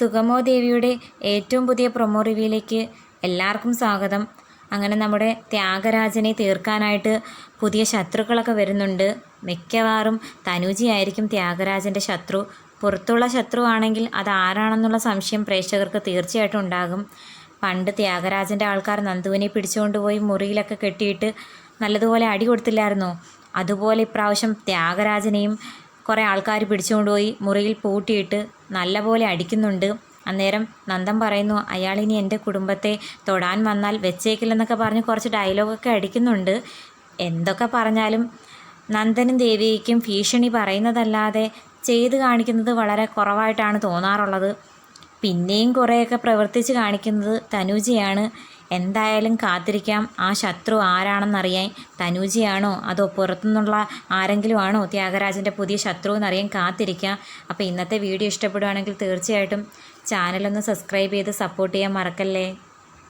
സുഗമോ ദേവിയുടെ ഏറ്റവും പുതിയ പ്രൊമോ റിവ്യൂയിലേക്ക് എല്ലാവർക്കും സ്വാഗതം. അങ്ങനെ നമ്മുടെ ത്യാഗരാജനെ തീർക്കാനായിട്ട് പുതിയ ശത്രുക്കളൊക്കെ വരുന്നുണ്ട്. മിക്കവാറും തനുജിയായിരിക്കും ത്യാഗരാജന്റെ ശത്രു. പുറത്തുള്ള ശത്രുവാണെങ്കിൽ അത് ആരാണെന്നുള്ള സംശയം പ്രേക്ഷകർക്ക് തീർച്ചയായിട്ടും ഉണ്ടാകും. പണ്ട് ത്യാഗരാജന്റെ ആൾക്കാർ നന്ദുവിനെ പിടിച്ചുകൊണ്ടുപോയി മുറിയിലൊക്കെ കെട്ടിയിട്ട് നല്ലതുപോലെ അടി കൊടുത്തില്ലായിരുന്നോ? അതുപോലെ ഇപ്രാവശ്യം ത്യാഗരാജനെയും കുറേ ആൾക്കാർ പിടിച്ചുകൊണ്ടുപോയി മുറിയിൽ പൂട്ടിയിട്ട് നല്ലപോലെ അടിക്കുന്നുണ്ട്. അന്നേരം നന്ദൻ പറയുന്നു അയാൾ ഇനി എന്റെ കുടുംബത്തെ തൊടാൻ വന്നാൽ വെച്ചേക്കില്ലെന്നൊക്കെ പറഞ്ഞ് കുറച്ച് ഡയലോഗൊക്കെ അടിക്കുന്നുണ്ട്. എന്തൊക്കെ പറഞ്ഞാലും നന്ദനും ദേവികയ്ക്കും ഭീഷണി പറയുന്നതല്ലാതെ ചെയ്ത് കാണിക്കുന്നത് വളരെ കുറവായിട്ടാണ് തോന്നാറുള്ളത്. പിന്നെയും കുറേയൊക്കെ പ്രവർത്തിച്ച് കാണിക്കുന്നത് തനൂജിയാണ്. എന്തായാലും കാത്തിരിക്കാം. ആ ശത്രു ആരാണെന്നറിയാൻ തനൂജിയാണോ? അതോ പുറത്തുനിന്നുള്ള ആരെങ്കിലും ആണോ ത്യാഗരാജന്റെ പുതിയ ശത്രു എന്നറിയാൻ കാത്തിരിക്കാം. അപ്പോൾ ഇന്നത്തെ വീഡിയോ ഇഷ്ടപ്പെടുകയാണെങ്കിൽ തീർച്ചയായിട്ടും ചാനലൊന്ന് സബ്സ്ക്രൈബ് ചെയ്ത് സപ്പോർട്ട് ചെയ്യാൻ മറക്കല്ലേ?